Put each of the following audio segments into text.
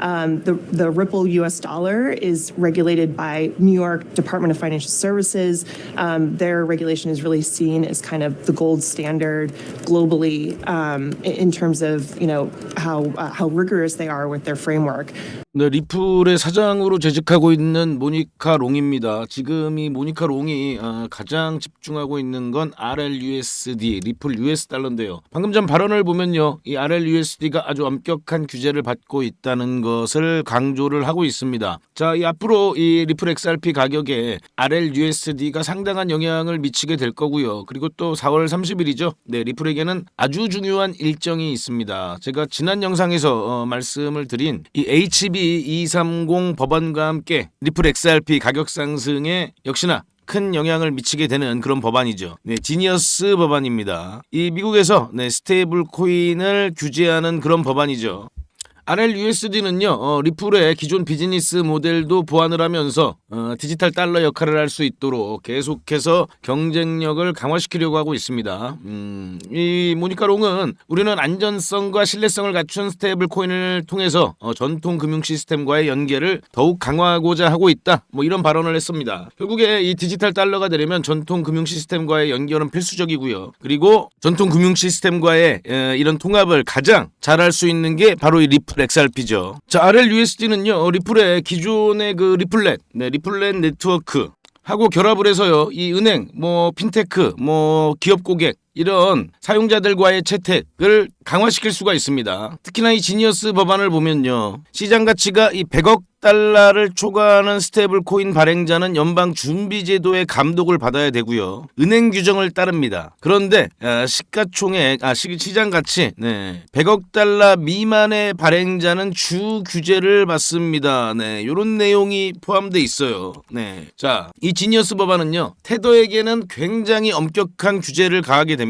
Um, the the Ripple U.S. dollar is regulated by New York Department of Financial Services. Um, their regulation is really seen as kind of the gold standard globally um, in, terms of you know how uh, how rigorous they are with their framework. 네, 리플의 사장으로 재직하고 있는 모니카 롱입니다. 지금 이 모니카 롱이 어, 가장 집중하고 있는 건 RLUSD, 리플 US 달러인데요. 방금 전 발언을 보면요. 이 RLUSD가 아주 엄격한 규제를 받고 있다는 것을 강조를 하고 있습니다. 자, 이 앞으로 이 리플 XRP 가격에 RLUSD가 상당한 영향을 미치게 될 거고요. 그리고 또 4월 30일이죠. 네, 리플에게는 아주 중요한 일정이 있습니다. 제가 지난 영상에서 어, 말씀을 드린 이 HB 230 법안과 함께 리플 XRP 가격 상승에 역시나 큰 영향을 미치게 되는 그런 법안이죠. 네, 지니어스 법안입니다. 이 미국에서 네, 스테이블 코인을 규제하는 그런 법안이죠. RLUSD는요, 어, 리플의 기존 비즈니스 모델도 보완을 하면서 어, 디지털 달러 역할을 할 수 있도록 계속해서 경쟁력을 강화시키려고 하고 있습니다. 음, 이 모니카 롱은 우리는 안전성과 신뢰성을 갖춘 스테이블 코인을 통해서 어, 전통 금융 시스템과의 연계를 더욱 강화하고자 하고 있다. 뭐 이런 발언을 했습니다. 결국에 이 디지털 달러가 되려면 전통 금융 시스템과의 연결은 필수적이고요. 그리고 전통 금융 시스템과의 에, 이런 통합을 가장 잘할 수 있는 게 바로 이 리플 XRP죠. 자, RLUSD는요. 리플의 기존의 그 리플렛, 네, 리플렛 네트워크 하고 결합을 해서요. 이 은행, 뭐 핀테크, 뭐 기업 고객 이런 사용자들과의 채택을 강화시킬 수가 있습니다. 특히나 이 지니어스 법안을 보면요. 시장 가치가 이 100억 달러를 초과하는 스테이블 코인 발행자는 연방 준비 제도의 감독을 받아야 되고요. 은행 규정을 따릅니다. 그런데 아, 시가총액 아 시, 시장 가치 네. 100억 달러 미만의 발행자는 주 규제를 받습니다. 네. 요런 내용이 포함돼 있어요. 네. 자, 이 지니어스 법안은요. 테더에게는 굉장히 엄격한 규제를 가하게 됩니다.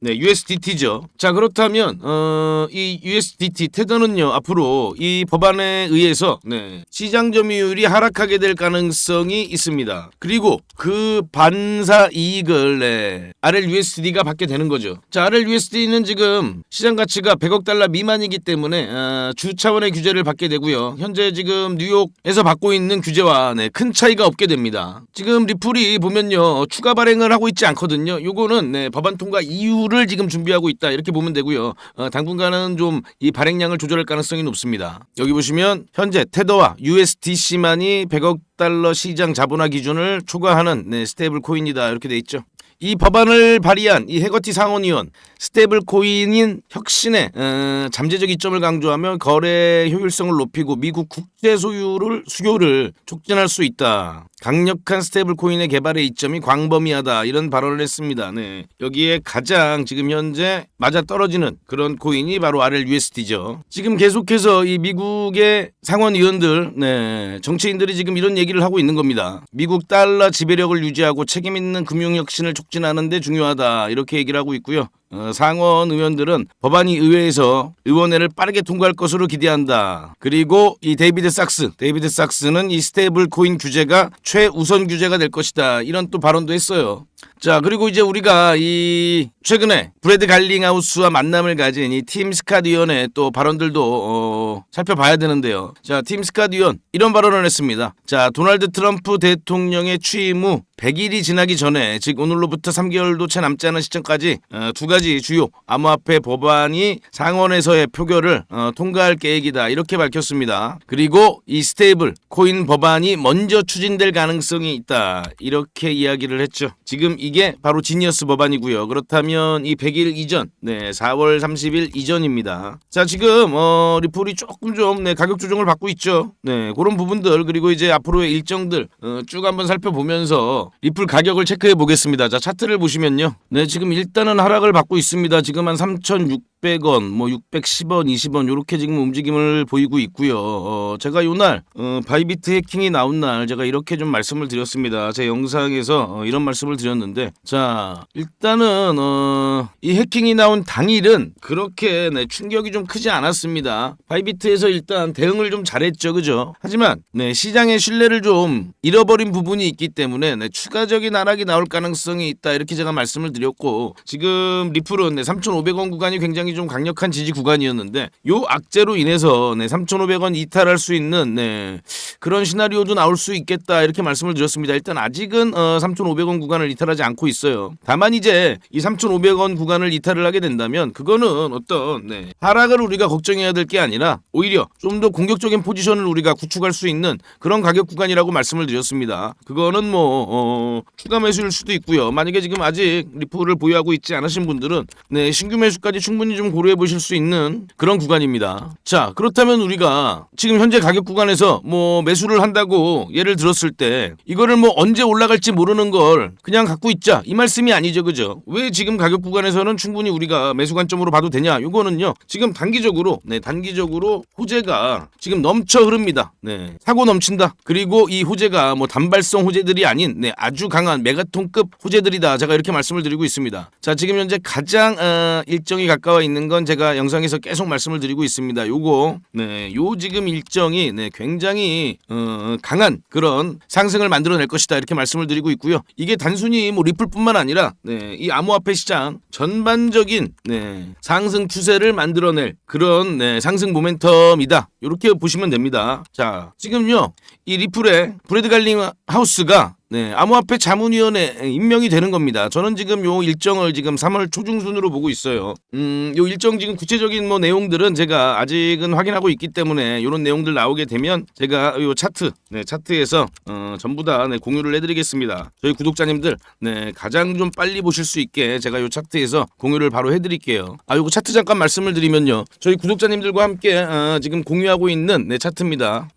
네, USDT죠. 자, 그렇다면 어, 이 USDT 테더는요. 앞으로 이 법안에 의해서 네. 시장 점유율이 하락하게 될 가능성이 있습니다. 그리고 그 반사 이익을 네, RLUSD가 받게 되는 거죠. 자, RLUSD는 지금 시장 가치가 100억 달러 미만이기 때문에 어, 주 차원의 규제를 받게 되고요. 현재 지금 뉴욕에서 받고 있는 규제와 네, 큰 차이가 없게 됩니다. 지금 리플이 보면요 추가 발행을 하고 있지 않거든요. 요거는 네, 법안 통과 이후를 지금 준비하고 있다 이렇게 보면 되고요. 어, 당분간은 좀 이 발행량을 조절할 가능성이 높습니다. 여기 보시면 현재 테더와 USDC만이 100억 달러 시장 자본화 기준을 초과하는 네, 스테이블 코인이다 이렇게 돼 있죠. 이 법안을 발의한 이 해거티 상원의원 스테이블 코인인 혁신의 어, 잠재적 이점을 강조하며 거래 효율성을 높이고 미국 국제 소유를 수요를 촉진할 수 있다. 강력한 스테이블 코인의 개발의 이점이 광범위하다 이런 발언을 했습니다. 네. 여기에 가장 지금 현재 맞아 떨어지는 그런 코인이 바로 RLUSD죠. 지금 계속해서 이 미국의 상원 의원들, 네, 정치인들이 지금 이런 얘기를 하고 있는 겁니다. 미국 달러 지배력을 유지하고 책임 있는 금융 혁신을 촉진하는데 중요하다 이렇게 얘기를 하고 있고요. 어, 상원 의원들은 법안이 의회에서 의원회를 빠르게 통과할 것으로 기대한다. 그리고 이 데이비드 삭스, 데이비드 삭스는 이 스테이블 코인 규제가 최우선 규제가 될 것이다. 이런 또 발언도 했어요. 자, 그리고 이제 우리가 이 최근에 브래드 갈링하우스와 만남을 가진 이 팀 스카드 위원의 또 발언들도 어, 살펴봐야 되는데요. 자, 팀 위원 이런 발언을 했습니다. 자, 도널드 트럼프 대통령의 취임 후 100일이 지나기 전에 즉 오늘로부터 3개월도 채 남지 않은 시점까지 어, 두 가지 주요 암호화폐 법안이 상원에서의 표결을 어, 통과할 계획이다 이렇게 밝혔습니다. 그리고 이 스테이블 코인 법안이 먼저 추진될 가능성이 있다 이렇게 이야기를 했죠. 지금 이게 바로 지니어스 법안이고요. 그렇다면 이 100일 이전, 네 4월 30일 이전입니다. 자 지금 어, 리플이 조금 좀 네, 가격 조정을 받고 있죠. 네 그런 부분들 그리고 이제 앞으로의 일정들 어, 쭉 한번 살펴보면서 리플 가격을 체크해 보겠습니다. 자 차트를 보시면요. 네 지금 일단은 하락을 받고 있습니다. 지금 한 3,600 원, 뭐 610원, 20원 이렇게 지금 움직임을 보이고 있고요. 어, 제가 요날 어, 바이비트 해킹이 나온 날 제가 이렇게 좀 말씀을 드렸습니다. 제 영상에서 어, 이런 말씀을 드렸는데 자 일단은 어, 이 해킹이 나온 당일은 그렇게 네, 충격이 좀 크지 않았습니다. 바이비트에서 일단 대응을 좀 잘했죠, 그죠? 하지만 네, 시장의 신뢰를 좀 잃어버린 부분이 있기 때문에 네, 추가적인 하락이 나올 가능성이 있다 이렇게 제가 말씀을 드렸고 지금 리플은 네, 3,500원 구간이 굉장히 굉장히 좀 강력한 지지 구간이었는데 요 악재로 인해서 네, 3,500원 이탈할 수 있는 네, 그런 시나리오도 나올 수 있겠다 이렇게 말씀을 드렸습니다. 일단 아직은 어, 3,500원 구간을 이탈하지 않고 있어요. 다만 이제 이 3,500원 구간을 이탈을 하게 된다면 그거는 어떤 네, 하락을 우리가 걱정해야 될 게 아니라 오히려 좀 더 공격적인 포지션을 우리가 구축할 수 있는 그런 가격 구간이라고 말씀을 드렸습니다. 그거는 뭐 어, 추가 매수일 수도 있고요. 만약에 지금 아직 리플을 보유하고 있지 않으신 분들은 네, 신규 매수까지 충분히 좀 고려해 보실 수 있는 그런 구간입니다. 자, 그렇다면 우리가 지금 현재 가격 구간에서 뭐 매수를 한다고 예를 들었을 때 이거를 뭐 언제 올라갈지 모르는 걸 그냥 갖고 있자 이 말씀이 아니죠, 그죠? 왜 지금 가격 구간에서는 충분히 우리가 매수 관점으로 봐도 되냐? 요거는요. 지금 단기적으로 네, 단기적으로 호재가 지금 넘쳐 흐릅니다. 네. 사고 넘친다. 그리고 이 호재가 뭐 단발성 호재들이 아닌 네, 아주 강한 메가톤급 호재들이다. 제가 이렇게 말씀을 드리고 있습니다. 자, 지금 현재 가장 어, 일정이 가까워 있는 건 제가 영상에서 계속 말씀을 드리고 있습니다. 요거 네, 요 지금 일정이 네, 굉장히 어, 강한 그런 상승을 만들어낼 것이다. 이렇게 말씀을 드리고 있고요. 이게 단순히 뭐 리플뿐만 아니라 네, 이 암호화폐 시장 전반적인 네, 상승 추세를 만들어낼 그런 네, 상승 모멘텀이다. 이렇게 보시면 됩니다. 자, 지금요. 이 리플의 브래드 갈링 하우스가 네, 암호화폐 자문위원회 임명이 되는 겁니다. 저는 지금 요 일정을 지금 3월 초중순으로 보고 있어요. 음, 요 일정 지금 구체적인 뭐 내용들은 제가 아직은 확인하고 있기 때문에 요런 내용들 나오게 되면 제가 요 차트, 네, 차트에서 어, 전부 다 네, 공유를 해드리겠습니다. 저희 구독자님들, 네, 가장 좀 빨리 보실 수 있게 제가 요 차트에서 공유를 바로 해드릴게요. 아, 요거 차트 잠깐 말씀을 드리면요. 저희 구독자님들과 함께 어, 지금 공유하고 있는 네, 차트입니다.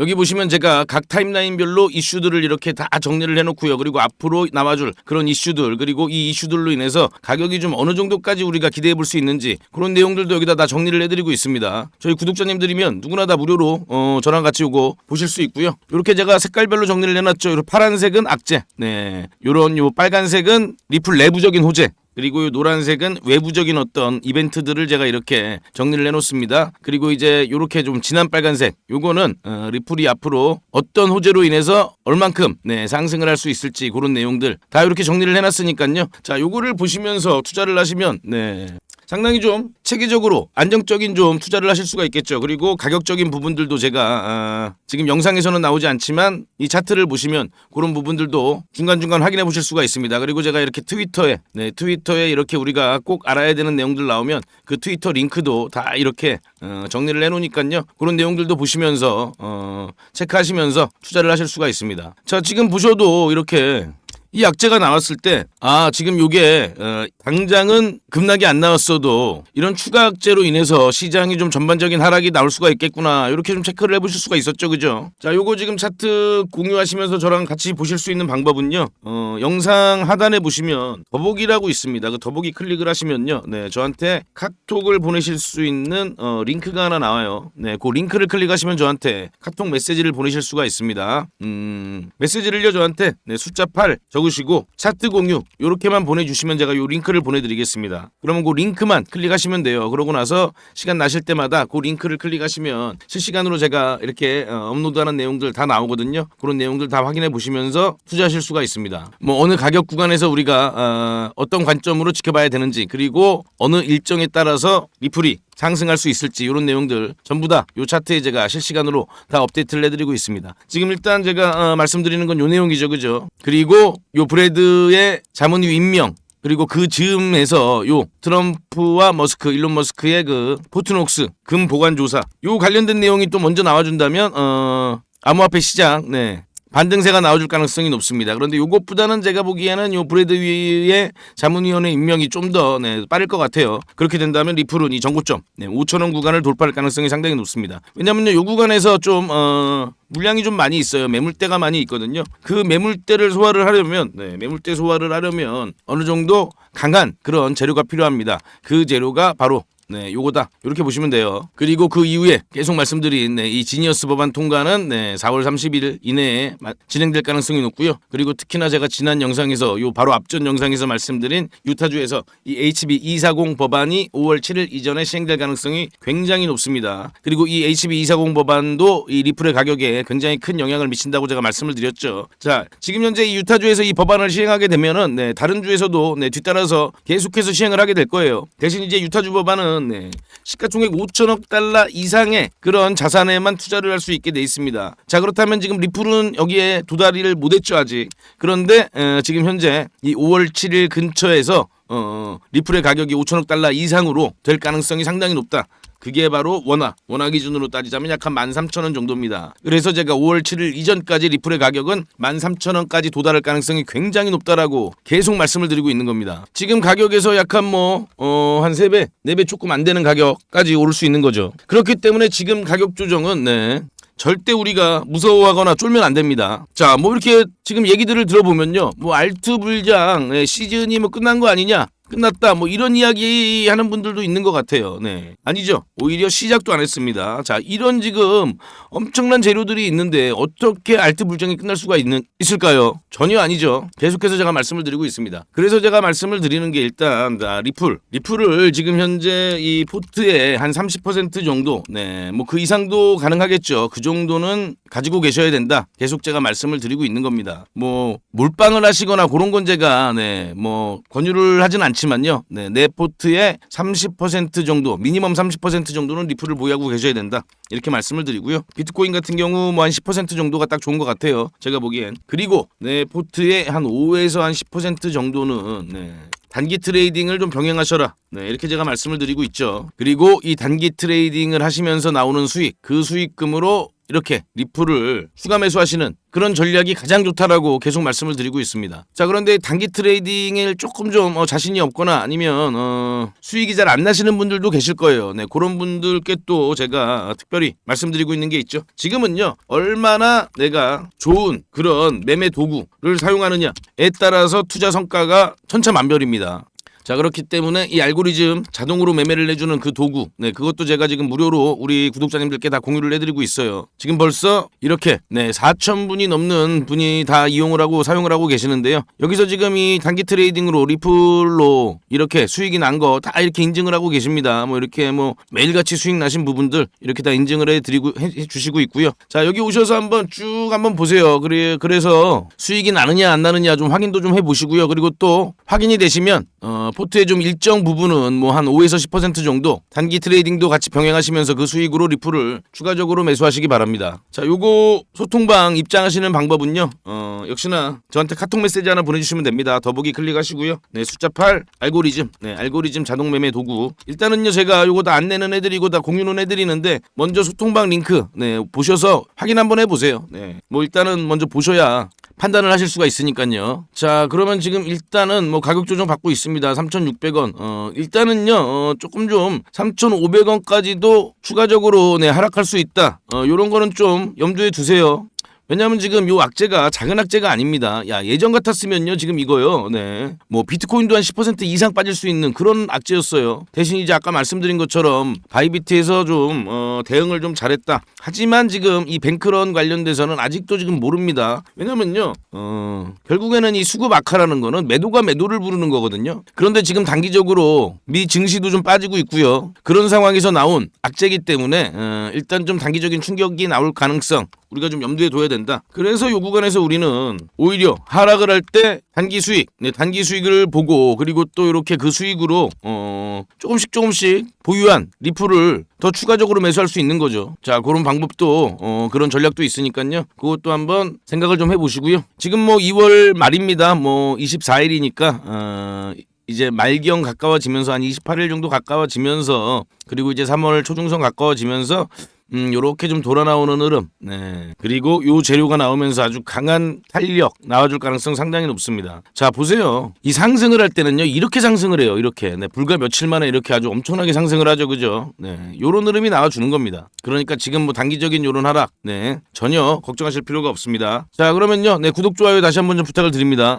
여기 보시면 제가 각 타임라인별로 이슈들을 이렇게 다 정리를 해놓고요. 그리고 앞으로 나와줄 그런 이슈들 그리고 이 이슈들로 인해서 가격이 좀 어느 정도까지 우리가 기대해 볼 수 있는지 그런 내용들도 여기다 다 정리를 해드리고 있습니다. 저희 구독자님들이면 누구나 다 무료로 어, 저랑 같이 요거 보실 수 있고요. 이렇게 제가 색깔별로 정리를 해놨죠. 요 파란색은 악재, 네, 요런 요 빨간색은 리플 내부적인 호재. 그리고 이 노란색은 외부적인 어떤 이벤트들을 제가 이렇게 정리를 해놓습니다. 그리고 이제 이렇게 좀 진한 빨간색, 요거는 어, 리플이 앞으로 어떤 호재로 인해서 얼만큼 네, 상승을 할 수 있을지 그런 내용들 다 이렇게 정리를 해놨으니까요. 자, 요거를 보시면서 투자를 하시면 네. 상당히 좀 체계적으로 안정적인 좀 투자를 하실 수가 있겠죠. 그리고 가격적인 부분들도 제가 아, 지금 영상에서는 나오지 않지만 이 차트를 보시면 그런 부분들도 중간중간 확인해 보실 수가 있습니다. 그리고 제가 이렇게 트위터에 네, 트위터에 이렇게 우리가 꼭 알아야 되는 내용들 나오면 그 트위터 링크도 다 이렇게 어, 정리를 해 놓으니까요. 그런 내용들도 보시면서 어, 체크하시면서 투자를 하실 수가 있습니다. 자, 지금 보셔도 이렇게 이 약재가 나왔을 때, 아, 지금 요게, 어, 당장은 급락이 안 나왔어도 이런 추가 약재로 인해서 시장이 좀 전반적인 하락이 나올 수가 있겠구나. 이렇게 좀 체크를 해보실 수가 있었죠. 그죠? 자, 요거 지금 차트 공유하시면서 저랑 같이 보실 수 있는 방법은요, 어, 영상 하단에 보시면 더보기라고 있습니다. 그 더보기 클릭을 하시면요, 네, 저한테 카톡을 보내실 수 있는, 어, 링크가 하나 나와요. 네, 그 링크를 클릭하시면 저한테 카톡 메시지를 보내실 수가 있습니다. 음, 메시지를요, 저한테, 네, 숫자 8, 적으시고 차트 공유 요렇게만 보내주시면 제가 요 링크를 보내드리겠습니다. 그러면 그 링크만 클릭하시면 돼요. 그러고 나서 시간 나실 때마다 그 링크를 클릭하시면 실시간으로 제가 이렇게 어, 업로드하는 내용들 다 나오거든요. 그런 내용들 다 확인해 보시면서 투자하실 수가 있습니다. 뭐 어느 가격 구간에서 우리가 어, 어떤 관점으로 지켜봐야 되는지 그리고 어느 일정에 따라서 리플이 상승할 수 있을지 이런 내용들 전부 다 요 차트에 제가 실시간으로 다 업데이트를 해드리고 있습니다. 지금 일단 제가 어, 말씀드리는 건 요 내용이죠, 그죠? 그리고 요 브레드의 자문위 임명 그리고 그 즈음에서 요 트럼프와 머스크, 일론 머스크의 그 포트녹스 금 보관 조사 요 관련된 내용이 또 먼저 나와준다면 어 암호화폐 시장 네 반등세가 나와줄 가능성이 높습니다. 그런데 요것보다는 제가 보기에는 요 브레드 위의 자문위원회 임명이 좀더 네, 빠를 것 같아요. 그렇게 된다면 리플은 이 정고점 네, 5천 원 구간을 돌파할 가능성이 상당히 높습니다. 왜냐면요 요 구간에서 좀 어, 물량이 좀 많이 있어요. 매물대가 많이 있거든요. 그 매물대를 소화를 하려면 네, 매물대 소화를 하려면 어느 정도 강한 그런 재료가 필요합니다. 그 재료가 바로 네, 요거다. 이렇게 보시면 돼요. 그리고 그 이후에 계속 말씀드린 네, 이 지니어스 법안 통과는 네, 4월 30일 이내에 마- 진행될 가능성이 높고요. 그리고 특히나 제가 지난 영상에서 요 바로 앞전 영상에서 말씀드린 유타주에서 이 HB 240 법안이 5월 7일 이전에 시행될 가능성이 굉장히 높습니다. 그리고 이 HB 240 법안도 이 리플의 가격에 굉장히 큰 영향을 미친다고 제가 말씀을 드렸죠. 자, 지금 현재 이 유타주에서 이 법안을 시행하게 되면은 네, 다른 주에서도 네, 뒤따라서 계속해서 시행을 하게 될 거예요. 대신 이제 유타주 법안은 경우에는 네, 시가총액 5천억 달러 이상의 그런 자산에만 투자를 할 수 있게 돼 있습니다. 자 그렇다면 지금 리플은 여기에 도달이를 못했죠 아직. 그런데 에, 지금 현재 이 5월 7일 근처에서 어, 리플의 가격이 5천억 달러 이상으로 될 가능성이 상당히 높다. 그게 바로 원화, 원화 기준으로 따지자면 약 한 13,000원 정도입니다. 그래서 제가 5월 7일 이전까지 리플의 가격은 13,000원까지 도달할 가능성이 굉장히 높다라고 계속 말씀을 드리고 있는 겁니다. 지금 가격에서 약간 뭐, 어, 한 3배, 4배 조금 안 되는 가격까지 오를 수 있는 거죠. 그렇기 때문에 지금 가격 조정은, 네. 절대 우리가 무서워하거나 쫄면 안 됩니다. 자, 뭐 이렇게 지금 얘기들을 들어보면요. 뭐 알트 불장 예, 시즌이 뭐 끝난 거 아니냐? 끝났다. 뭐 이런 이야기 하는 분들도 있는 것 같아요. 네. 아니죠. 오히려 시작도 안 했습니다. 자, 이런 지금 엄청난 재료들이 있는데 어떻게 알트 불장이 끝날 수가 있는 있을까요? 전혀 아니죠. 계속해서 제가 말씀을 드리고 있습니다. 그래서 제가 말씀을 드리는 게 일단 자, 리플. 리플을 지금 현재 이 포트의 한 30% 정도 네. 뭐 그 이상도 가능하겠죠. 그 정도는 가지고 계셔야 된다. 계속 제가 말씀을 드리고 있는 겁니다. 뭐 몰빵을 하시거나 그런 건 제가 네. 뭐 권유를 하진 않 지만요. 네. 내 포트의 30% 정도, 미니멈 30% 정도는 리플을 보유하고 계셔야 된다. 이렇게 말씀을 드리고요. 비트코인 같은 경우 뭐 한 10% 정도가 딱 좋은 것 같아요. 제가 보기엔. 그리고 내 포트의 한 5에서 한 10% 정도는 네. 단기 트레이딩을 좀 병행하셔라. 네, 이렇게 제가 말씀을 드리고 있죠. 그리고 이 단기 트레이딩을 하시면서 나오는 수익, 그 수익금으로 이렇게 리플을 추가 매수하시는 그런 전략이 가장 좋다라고 계속 말씀을 드리고 있습니다. 자, 그런데 단기 트레이딩에 조금 좀 어, 자신이 없거나 아니면 어, 수익이 잘 안 나시는 분들도 계실 거예요. 네, 그런 분들께 또 제가 특별히 말씀드리고 있는 게 있죠. 지금은요, 얼마나 내가 좋은 그런 매매 도구를 사용하느냐에 따라서 투자 성과가 천차만별입니다. 자 그렇기 때문에 이 알고리즘 자동으로 매매를 해주는 그 도구 네 그것도 제가 지금 무료로 우리 구독자님들께 다 공유를 해드리고 있어요. 지금 벌써 이렇게 네 4천 분이 넘는 분이 다 이용을 하고 사용을 하고 계시는데요. 여기서 지금 이 단기 트레이딩으로 리플로 이렇게 수익이 난 거 다 이렇게 인증을 하고 계십니다. 뭐 이렇게 뭐 매일같이 수익 나신 부분들 이렇게 다 인증을 해드리고 해, 해주시고 있고요. 자 여기 오셔서 한번 쭉 한번 보세요. 그래 그래서 수익이 나느냐 안 나느냐 좀 확인도 좀 해보시고요. 그리고 또 확인이 되시면 어, 포트의 좀 일정 부분은 뭐 한 5에서 10% 정도 단기 트레이딩도 같이 병행하시면서 그 수익으로 리플을 추가적으로 매수하시기 바랍니다. 자, 요거 소통방 입장하시는 방법은요. 어, 역시나 저한테 카톡 메시지 하나 보내주시면 됩니다. 더보기 클릭하시고요. 네, 숫자 8 알고리즘, 네, 알고리즘 자동 매매 도구. 일단은요, 제가 요거 다 안내는 해드리고 다 공유는 해드리는데 먼저 소통방 링크, 네, 보셔서 확인 한번 해보세요. 네, 뭐 일단은 먼저 보셔야 판단을 하실 수가 있으니까요. 자, 그러면 지금 일단은 뭐 가격 조정 받고 있습니다. 3,600원. 어, 일단은요. 어, 조금 좀 3,500원까지도 추가적으로 네, 하락할 수 있다. 어, 요런 거는 좀 염두에 두세요. 왜냐하면 지금 요 악재가 작은 악재가 아닙니다. 야 예전 같았으면요 지금 이거요. 네. 뭐 비트코인도 한 10% 이상 빠질 수 있는 그런 악재였어요. 대신 이제 아까 말씀드린 것처럼 바이비트에서 좀 어, 대응을 좀 잘했다. 하지만 지금 이 뱅크런 관련돼서는 아직도 지금 모릅니다. 왜냐면요. 어, 결국에는 이 수급 악화라는 거는 매도가 매도를 부르는 거거든요. 그런데 지금 단기적으로 미 증시도 좀 빠지고 있고요. 그런 상황에서 나온 악재이기 때문에 어, 일단 좀 단기적인 충격이 나올 가능성 우리가 좀 염두에 둬야 된다. 그래서 요 구간에서 우리는 오히려 하락을 할 때 단기 수익, 네, 단기 수익을 보고 그리고 또 이렇게 그 수익으로 어, 조금씩 조금씩 보유한 리플을 더 추가적으로 매수할 수 있는 거죠. 자, 그런 방법도 어, 그런 전략도 있으니까요. 그것도 한번 생각을 좀 해보시고요. 지금 뭐 2월 말입니다. 뭐 24일이니까 어, 이제 말경 가까워지면서 한 28일 정도 가까워지면서 그리고 이제 3월 초중순 가까워지면서 음, 요렇게 좀 돌아 나오는 흐름. 네. 그리고 요 재료가 나오면서 아주 강한 탄력 나와줄 가능성 상당히 높습니다. 자, 보세요. 이 상승을 할 때는요, 이렇게 상승을 해요. 이렇게. 네. 불과 며칠 만에 이렇게 아주 엄청나게 상승을 하죠. 그죠? 네. 요런 흐름이 나와주는 겁니다. 그러니까 지금 뭐 단기적인 요런 하락. 네. 전혀 걱정하실 필요가 없습니다. 자, 그러면요. 네. 구독, 좋아요 다시 한번 좀 부탁을 드립니다.